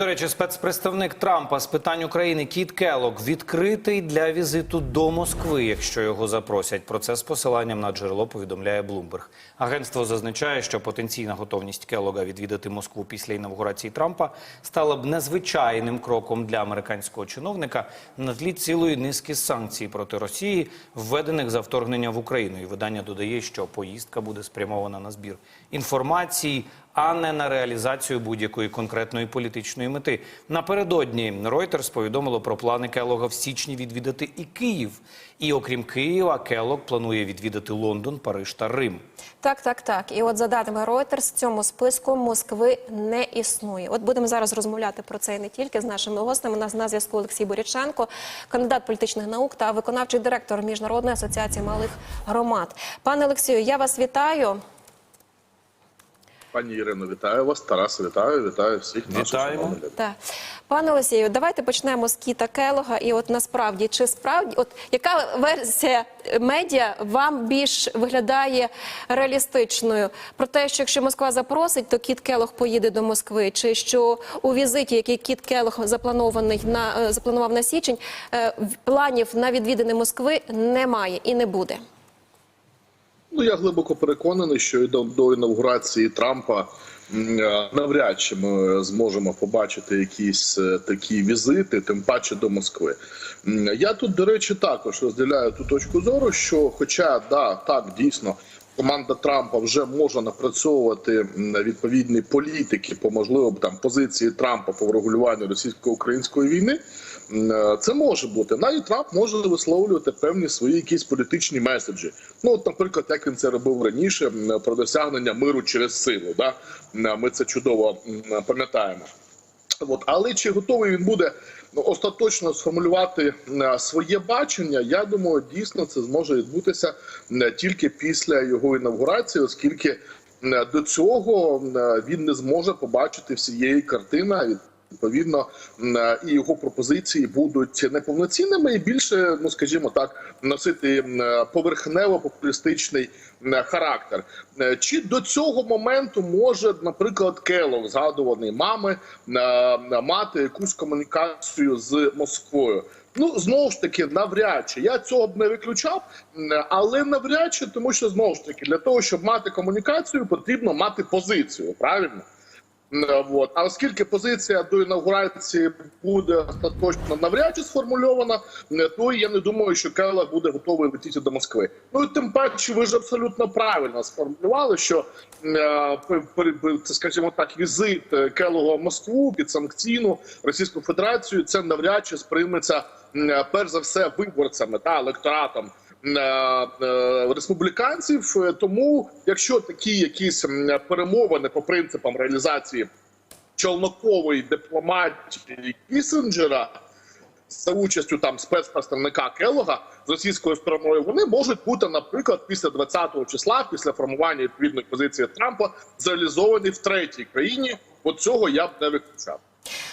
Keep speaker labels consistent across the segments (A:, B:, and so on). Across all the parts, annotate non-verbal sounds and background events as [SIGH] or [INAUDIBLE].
A: До речі, спецпредставник Трампа з питань України Кіт Келлог відкритий для візиту до Москви, якщо його запросять. Про це з посиланням на джерело повідомляє Блумберг. Агентство зазначає, що потенційна готовність Келлога відвідати Москву після інавгурації Трампа стала б незвичайним кроком для американського чиновника на тлі цілої низки санкцій проти Росії, введених за вторгнення в Україну. І видання додає, що поїздка буде спрямована на збір інформації а не на реалізацію будь-якої конкретної політичної мети. Напередодні Reuters повідомило про плани Келога в січні відвідати і Київ. І окрім Києва, Келог планує відвідати Лондон, Париж та Рим.
B: Так, так, так. І от за даними Reuters, в цьому списку Москви не існує. От будемо зараз розмовляти про це і не тільки з нашими гостями. У нас на зв'язку Олексій Боряченко, кандидат політичних наук та виконавчий директор Міжнародної асоціації малих громад. Пане Олексію, я вас вітаю.
C: Пані Ірино, вітаю вас. Тарас, вітаю, вітаю всіх наших
A: Вітаємо.
B: Так. Пане Олексію, давайте почнемо з Кіта Келога. І от насправді, чи справді, от яка версія медіа вам більш виглядає реалістичною? Про те, що якщо Москва запросить, то Кіт Келог поїде до Москви, чи що у візиті, який Кіт Келог запланований на е, запланував на січень, е, планів на відвідини Москви немає і не буде.
C: Ну я глибоко переконаний, що до, до інаугурації Трампа е, навряд чи ми зможемо побачити якісь е, такі візити, тим паче до Москви. Я тут, до речі, також розділяю ту точку зору, що, хоча да, так дійсно. Команда Трампа вже може напрацьовувати відповідні політики по можливо там позиції Трампа по врегулюванню російсько-української війни. Е, Це може бути. Навіть Трамп може висловлювати певні свої якісь політичні меседжі. Ну, от, наприклад, як він це робив раніше про досягнення миру через силу. Да? Ми це чудово пам'ятаємо. От, але чи готовий він буде ну, остаточно сформулювати е, своє бачення? Я думаю, дійсно це зможе відбутися е, тільки після його інавгурації, оскільки е, до цього е, він не зможе побачити всієї картини. Відповідно, е, і його пропозиції будуть неповноцінними і більше, ну скажімо так, носити е, поверхнево-популістичний е, характер. Чи до цього моменту може, наприклад, Келлог, згадуваний мами, мати якусь комунікацію з Москвою? Ну знову ж таки, навряд чи я цього б не виключав, але навряд чи, тому що знову ж таки для того, щоб мати комунікацію, потрібно мати позицію. Правильно. Е, Вот. А оскільки позиція до інаугурації буде остаточно навряд чи сформульована, е, то я не думаю, що Кела буде готовий летіти до Москви. Ну і тим паче, ви ж абсолютно правильно сформулювали, що е, скажімо так, візит Келого в Москву під санкційну Російську Федерацію. Це навряд чи сприйметься перш за все виборцями та електоратом республіканців. Е, Тому, якщо такі якісь перемовини по принципам реалізації челнокової дипломатії Кісінджера за участю там спецпредставника Келога з російською стороною, вони можуть бути, наприклад, після 20-го числа, після формування відповідної позиції Трампа, зреалізовані в третій країні. От цього я б не виключав.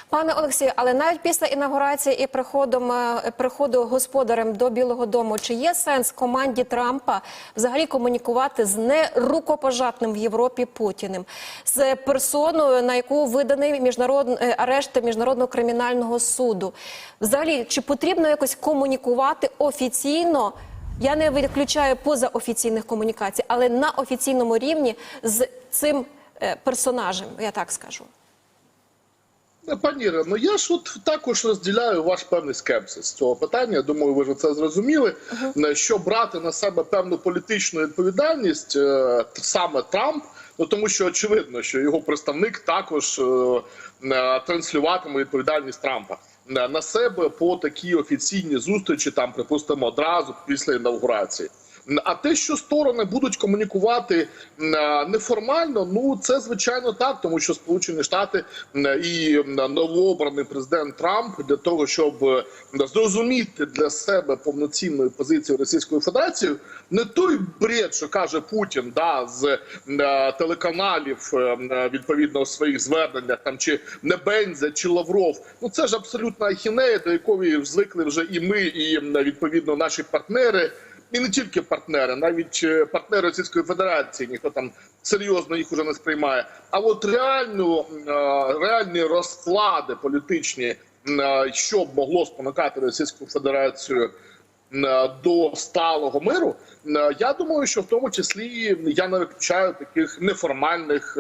B: Пане Олексію, але навіть після інаугурації і приходом е, приходу господарем до Білого Дому, чи є сенс команді Трампа взагалі комунікувати з нерукопожатним в Європі Путіним, з персоною, на яку виданий міжнародний е, арешт міжнародного кримінального суду? Взагалі, чи потрібно якось комунікувати офіційно? Я не виключаю позаофіційних комунікацій, але на офіційному рівні з цим е, персонажем, я так скажу.
C: Е, Пані Ірино, ну я ж от також розділяю ваш певний скепсис з цього питання. Думаю, ви ж це зрозуміли. Е, Що брати на себе певну політичну відповідальність е, саме Трамп. Ну тому що очевидно, що його представник також е, транслюватиме відповідальність Трампа на себе по такій офіційній зустрічі, там припустимо одразу після інаугурації. А те, що сторони будуть комунікувати е, неформально, ну це звичайно так, тому що Сполучені Штати е, і новообраний президент Трамп для того, щоб е, зрозуміти для себе повноцінною позицію Російської Федерації, не той бред, що каже Путін, да з е, телеканалів е, е, відповідно своїх зверненнях, там чи Небензя, чи Лавров. Ну це ж абсолютна ахінея, до якої звикли вже і ми, і е, відповідно наші партнери. І не тільки партнери, навіть е, партнери Російської Федерації, ніхто там серйозно їх уже не сприймає. А от реальну е, реальні розклади політичні, е, що б могло спонукати Російську Федерацію до сталого миру. Я думаю, що в тому числі я не виключаю таких неформальних,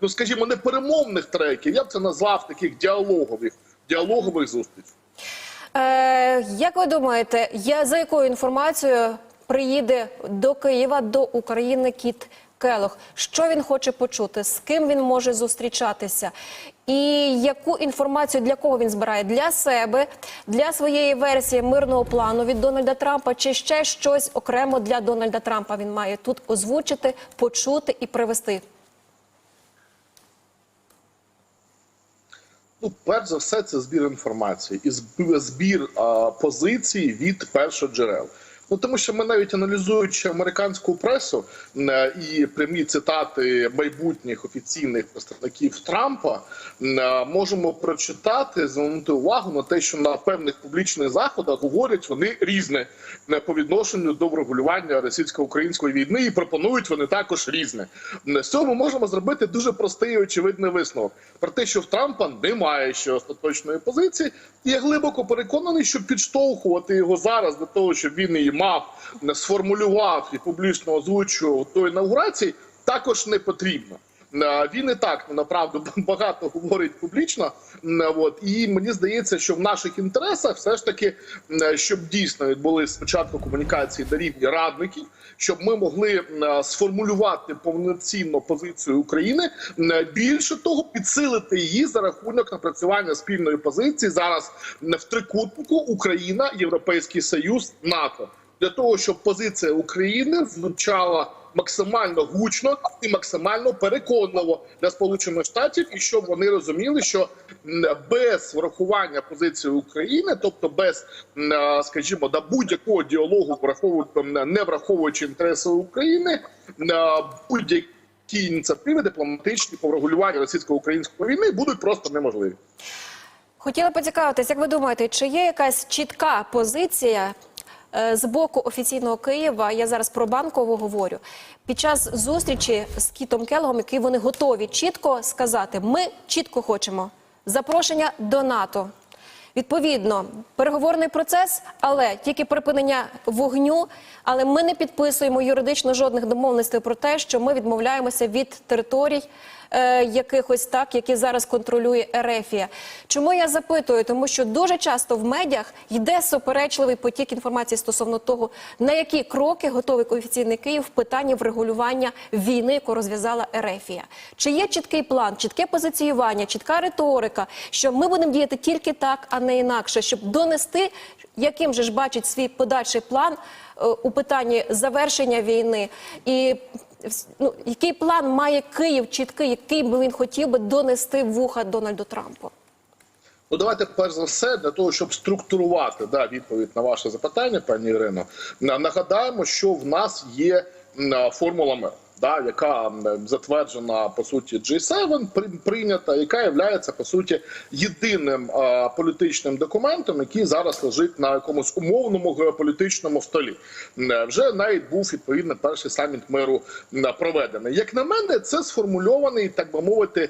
C: ну скажімо, неперемовних треків. Я б це назвав таких діалогових діалогових зустрічей.
B: Е, як ви думаєте, я, за якою інформацією приїде до Києва, до України Кіт Келох? Що він хоче почути? З ким він може зустрічатися? І яку інформацію для кого він збирає? Для себе, для своєї версії мирного плану від Дональда Трампа, чи ще щось окремо для Дональда Трампа він має тут озвучити, почути і привести?
C: Ну, перш за все, це збір інформації і зб- збір а, позицій від першоджерел. Ну тому що ми навіть аналізуючи американську пресу е, і прямі цитати майбутніх офіційних представників Трампа, е, можемо прочитати, звернути увагу на те, що на певних публічних заходах говорять вони різне е, по відношенню до врегулювання російсько-української війни, і пропонують вони також різне. З цього ми можемо зробити дуже простий і очевидний висновок про те, що в Трампа немає ще остаточної позиції, і я глибоко переконаний, що підштовхувати його зараз для того, щоб він її мав, не сформулював і публічно озвучував до інаугурації, також не потрібно. Е, Він і так ну, направду [LAUGHS] багато говорить публічно. Е, От і мені здається, що в наших інтересах все ж таки, е, щоб дійсно відбулись спочатку комунікації на рівні радників, щоб ми могли сформулювати повноцінну позицію України. Більше того, підсилити її за рахунок напрацювання спільної позиції зараз в трикутнику Україна, Європейський Союз, НАТО для того, щоб позиція України звучала максимально гучно і максимально переконливо для Сполучених Штатів, і щоб вони розуміли, що без врахування позиції України, тобто без, скажімо, до будь-якого діалогу, враховуючи не враховуючи інтереси України, будь-які ініціативи дипломатичні по врегулюванню російсько-української війни будуть просто неможливі.
B: Хотіла поцікавитись, як ви думаєте, чи є якась чітка позиція з боку офіційного Києва? Я зараз про банкову говорю. Під час зустрічі з Кітом Келгом, який вони готові чітко сказати: ми чітко хочемо запрошення до НАТО. Відповідно, переговорний процес, але тільки припинення вогню. Але ми не підписуємо юридично жодних домовленостей про те, що ми відмовляємося від територій е, якихось так, які зараз контролює Ерефія. Чому я запитую? Тому що дуже часто в медіах йде суперечливий потік інформації стосовно того, на які кроки готовий офіційний Київ в питанні врегулювання війни, яку розв'язала Ерефія. Чи є чіткий план, чітке позиціювання, чітка риторика, що ми будемо діяти тільки так, а не інакше, щоб донести, яким же ж бачить свій подальший план е, у питанні завершення війни і. Ну, який план має Київ чіткий, який би він хотів би донести вуха Дональду Трампу?
C: Ну, давайте перш за все для того, щоб структурувати да, відповідь на ваше запитання, пані Ірино. Нагадаємо, що в нас є формула миру, да, яка затверджена по суті G7, прийнята, яка є по суті єдиним а, політичним документом, який зараз лежить на якомусь умовному геополітичному столі. Вже навіть був відповідно перший саміт миру проведений. Як на мене, це сформульований, так би мовити,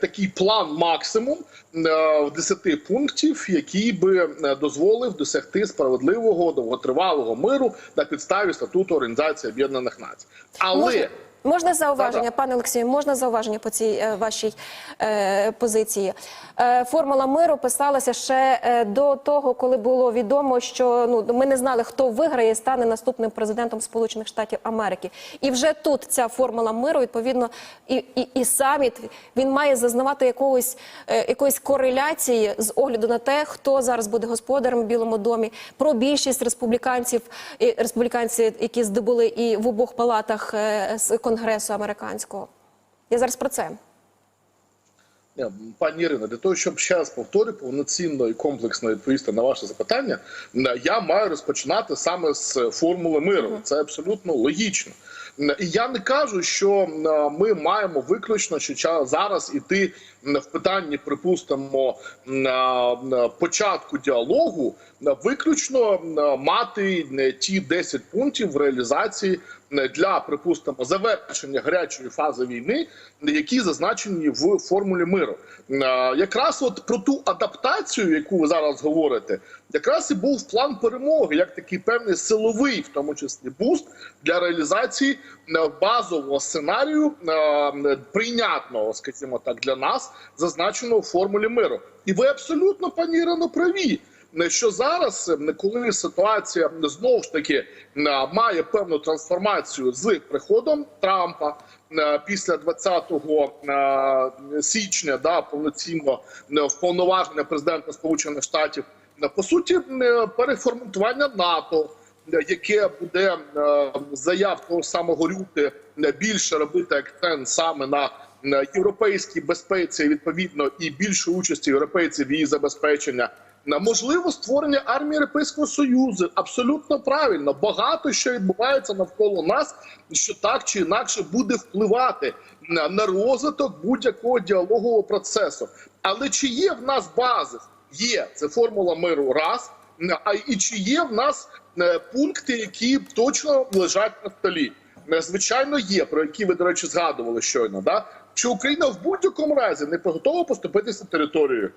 C: такий план максимум е, в 10 пунктів, який би е, дозволив досягти справедливого довготривалого миру на підставі статуту Організації Об'єднаних Націй. Але
B: Можна, зауваження, пане Олексію, можна зауваження по цій е, вашій е, позиції? Е, формула миру писалася ще е, до того, коли було відомо, що ну ми не знали, хто виграє і стане наступним президентом Сполучених Штатів Америки. І вже тут ця формула миру, відповідно, і, і, і саміт він має зазнавати якогось е, якоїсь кореляції з огляду на те, хто зараз буде господарем в Білому домі. Про більшість республіканців, і республіканці, які здобули і в обох палатах е, з конгресу американського. Я зараз про це.
C: Пані Ірино, для того, щоб ще раз повторю повноцінно і комплексно відповісти на ваше запитання, я маю розпочинати саме з формули миру. Це абсолютно логічно. І я не кажу, що ми маємо виключно що зараз іти в питанні, припустимо, початку діалогу, виключно мати ті 10 пунктів в реалізації для припустимо завершення гарячої фази війни, які зазначені в формулі миру. Якраз от про ту адаптацію, яку ви зараз говорите, якраз і був план перемоги, як такий певний силовий, в тому числі буст для реалізації е, базового сценарію е, прийнятного, скажімо так, для нас, зазначеного в формулі миру. І ви абсолютно, пані Ірино, праві. Що зараз, коли ситуація знову ж таки е, має певну трансформацію з приходом Трампа е, після 20 е, січня, да, повноцінно вповноваження президента Сполучених Штатів, по суті, переформатування НАТО, яке буде заяв того самого Рюти більше робити акцент саме на європейській безпеці, відповідно, і більше участі європейців в її забезпечення. На можливо створення армії Європейського союзу абсолютно правильно. Багато що відбувається навколо нас, що так чи інакше буде впливати на, розвиток будь-якого діалогового процесу. Але чи є в нас базис? Є це формула миру. Раз а і чи є в нас е, пункти, які точно лежать на столі? Е, Звичайно, є про які ви до речі згадували щойно. Да що Україна в будь-якому разі не готова поступитися територією.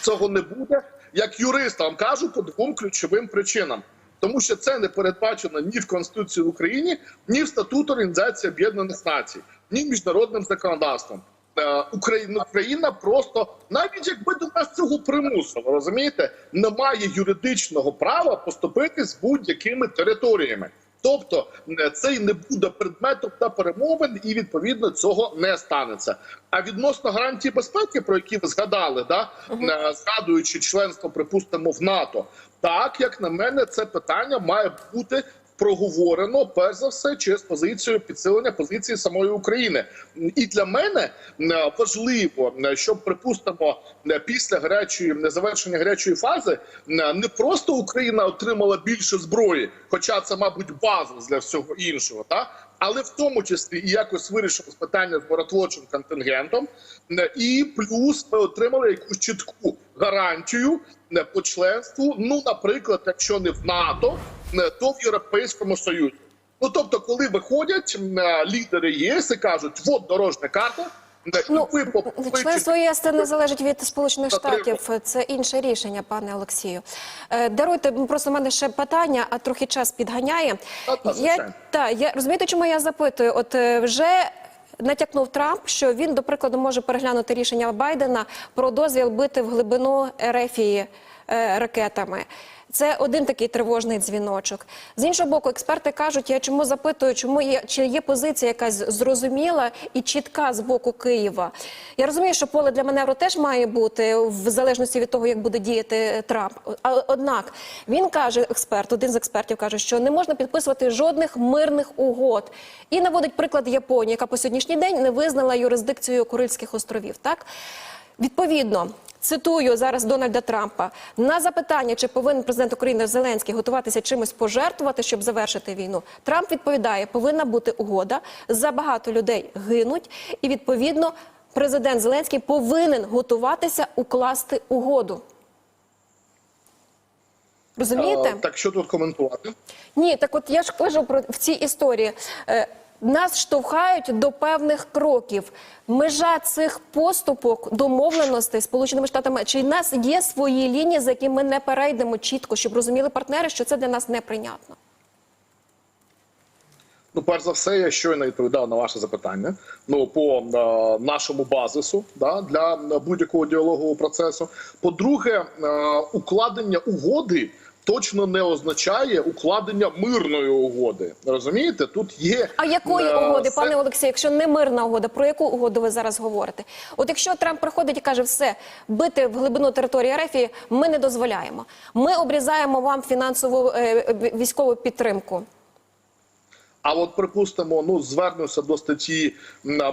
C: Цього не буде. Як юрист вам кажу по двом ключовим причинам. Тому що це не передбачено ні в Конституції України, ні в статут Організації Об'єднаних Націй, ні міжнародним законодавством. Е, Україна, Україна просто навіть якби до нас цього примусило, розумієте, немає юридичного права поступити з будь-якими територіями. Тобто е, це не буде предметом та перемовин, і відповідно цього не станеться. А відносно гарантії безпеки, про які ви згадали, да е, згадуючи членство, припустимо, в НАТО, так як на мене, це питання має бути. Проговорено перш за все через позицію підсилення позиції самої України, і для мене е, важливо, е, щоб припустимо е, після гарячої завершення гарячої фази не просто Україна отримала більше зброї, хоча це, мабуть, база для всього іншого, та але в тому числі і якось вирішили питання з миротворчим контингентом, е, і плюс ми отримали якусь чітку гарантію е, по членству. Ну, наприклад, якщо не в НАТО, е, то в Європейському Союзі. Ну тобто, коли виходять лідери ЄС і кажуть, от дорожня карта.
B: Ну, членство ЄС це не залежить від Сполучених Штатів. Це інше рішення, пане Олексію. Е, Даруйте, просто в мене ще питання, а трохи час підганяє. Я, та, я розумієте, чому я запитую? От е, вже. Натякнув Трамп, що він, до прикладу, може переглянути рішення Байдена про дозвіл бити в глибину Ерефії е, ракетами. Це один такий тривожний дзвіночок. З іншого боку, експерти кажуть, я чому запитую, чому є чи є позиція якась зрозуміла і чітка з боку Києва. Я розумію, що поле для маневру теж має бути в залежності від того, як буде діяти Трамп. Однак він каже, експерт, один з експертів каже, що не можна підписувати жодних мирних угод. І наводить приклад Японії, яка по сьогоднішній день не визнала юрисдикцію Курильських островів. Так відповідно. Цитую зараз Дональда Трампа на запитання, чи повинен президент України Зеленський готуватися чимось пожертвувати, щоб завершити війну. Трамп відповідає: повинна бути угода. Забагато людей гинуть, і відповідно президент Зеленський повинен готуватися укласти угоду. Розумієте?
C: Е, Так що тут коментувати?
B: Ні, так от я ж кажу про в цій історії. Нас штовхають до певних кроків. Межа цих поступок, домовленостей Сполученими Штатами, чи в нас є свої лінії, за які ми не перейдемо чітко, щоб розуміли партнери, що це для нас неприйнятно.
C: Ну, перш за все, я щойно відповідав на ваше запитання. Ну, по е, нашому базису да, для будь-якого діалогового процесу. По-друге, е, укладення угоди точно не означає укладення мирної угоди. Розумієте? Тут є
B: А якої
C: е,
B: угоди,
C: все-
B: пане Олексію, якщо не мирна угода, про яку угоду ви зараз говорите? От якщо Трамп приходить і каже, все, бити в глибину території Ерефії ми не дозволяємо. Ми обрізаємо вам фінансову е, військову підтримку.
C: А от припустимо, ну звернуся до статті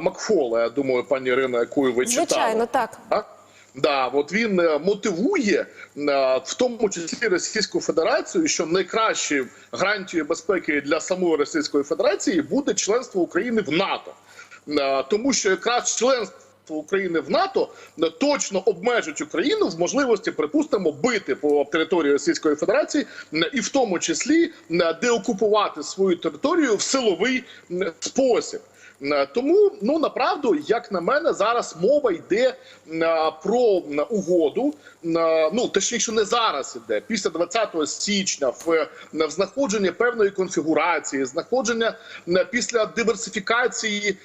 C: Макфола. Я думаю, пані Ірино, яку ви читали.
B: Звичайно, так.
C: Так? Да, от він е, мотивує е, в тому числі Російську Федерацію, що найкращою гарантією безпеки для самої Російської Федерації буде членство України в НАТО, Е, тому що якраз членство. України в НАТО точно обмежить Україну в можливості, припустимо, бити по території Російської Федерації і в тому числі деокупувати свою територію в силовий спосіб. Е, Тому, ну направду, як на мене, зараз мова йде е, про угоду. е, Ну точніше, не зараз іде після 20 січня в, в знаходження певної конфігурації, знаходження після диверсифікації.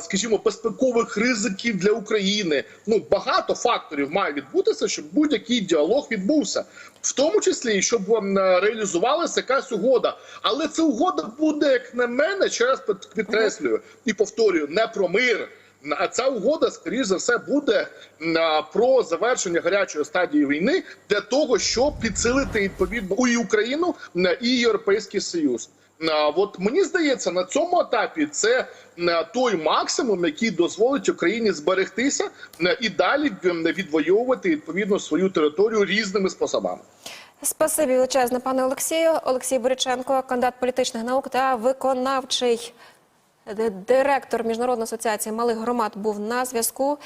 C: Скажімо, безпекових ризиків для України. Ну багато факторів має відбутися, щоб будь-який діалог відбувся, в тому числі щоб ем, реалізувалася якась угода. Але ця угода буде, як на мене, через підкреслюю і повторюю, не про мир. А ця угода, скоріш за все, буде про завершення гарячої стадії війни для того, щоб підсилити відповідно і Україну, м, і Європейський Союз. От мені здається, на цьому етапі це той максимум, який дозволить Україні зберегтися і далі відвоювати відповідно свою територію різними способами.
B: Спасибі величезне, пане Олексію. Олексій Бориченко, кандидат політичних наук та виконавчий директор Міжнародної асоціації малих громад, був на зв'язку.